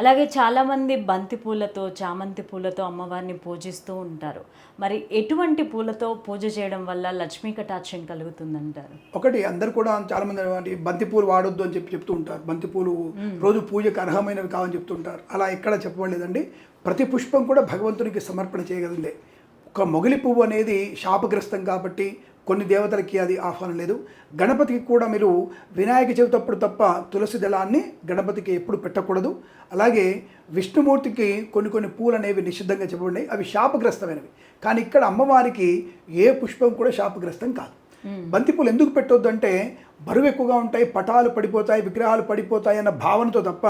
అలాగే చాలామంది బంతి పూలతో చామంతి పూలతో అమ్మవారిని పూజిస్తూ ఉంటారు. మరి ఎటువంటి పూలతో పూజ చేయడం వల్ల లక్ష్మీ కటాక్షం కలుగుతుందంటారు? ఒకటి అందరు కూడా చాలా మంది అంటే బంతి పూలు వాడొద్దు అని చెప్పి చెప్తూ ఉంటారు. బంతి పూలు రోజు పూజకు అర్హమైనవి కావని చెప్తుంటారు అలా ఎక్కడ చెప్పబడలేదండి. ప్రతి పుష్పం కూడా భగవంతునికి సమర్పణ చేయగలిగిందే. ఒక మొగిలి పువ్వు అనేది శాపగ్రస్తం కాబట్టి కొన్ని దేవతలకి అది ఆహ్వానం లేదు. గణపతికి కూడా మీరు వినాయక చవితి అప్పుడు తప్ప తులసి దళాన్ని గణపతికి ఎప్పుడు పెట్టకూడదు. అలాగే విష్ణుమూర్తికి కొన్ని కొన్ని పూలు అనేవి నిషిద్ధంగా చెప్పబడినాయి అవి శాపగ్రస్తమైనవి. కానీ ఇక్కడ అమ్మవారికి ఏ పుష్పం కూడా శాపగ్రస్తం కాదు. బంతిపూలు ఎందుకు పెట్టొద్దు అంటే బరువు ఎక్కువగా ఉంటాయి పటాలు పడిపోతాయి విగ్రహాలు పడిపోతాయి అన్న భావనతో తప్ప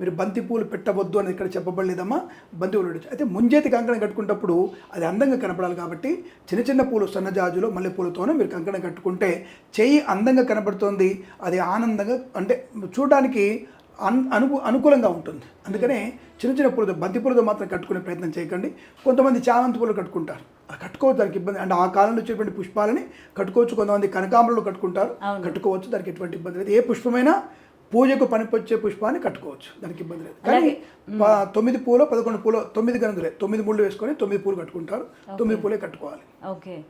మీరు బంతిపూలు పెట్టవద్దు అని ఇక్కడ చెప్పబడలేదమ్మా. బంతిపూలు పెట్టచ్చు. అయితే ముంజేతి కంకణం కట్టుకున్నప్పుడు అది అందంగా కనపడాలి కాబట్టి చిన్న చిన్న పూలు సన్నజాజులు మల్లెపూలతోనే మీరు కంకణం కట్టుకుంటే చేయి అందంగా కనబడుతోంది అది ఆనందంగా అంటే చూడడానికి అన్ అను అనుకూలంగా ఉంటుంది. అందుకనే చిన్న చిన్న పూలతో బంతి పూలతో మాత్రం కట్టుకునే ప్రయత్నం చేయకండి. కొంతమంది చామంతి పూలు కట్టుకుంటారు. అది కట్టుకోవచ్చు దానికి ఇబ్బంది. అంటే ఆ కాలంలో వచ్చేటువంటి పుష్పాలని కట్టుకోవచ్చు. కొంతమంది కనకాంబరాలు కట్టుకుంటారు. కట్టుకోవచ్చు దానికి ఎటువంటి ఇబ్బంది లేదు. ఏ పుష్పమైనా పూజకు పనికొచ్చే పుష్పాన్ని కట్టుకోవచ్చు. దానికి ఇబ్బంది లేదు. కానీ తొమ్మిది పూలు పదకొండు పూలు తొమ్మిది గనుదులే. తొమ్మిది ముళ్ళు వేసుకొని తొమ్మిది పూలు కట్టుకుంటారు. తొమ్మిది పూలే కట్టుకోవాలి. ఓకే.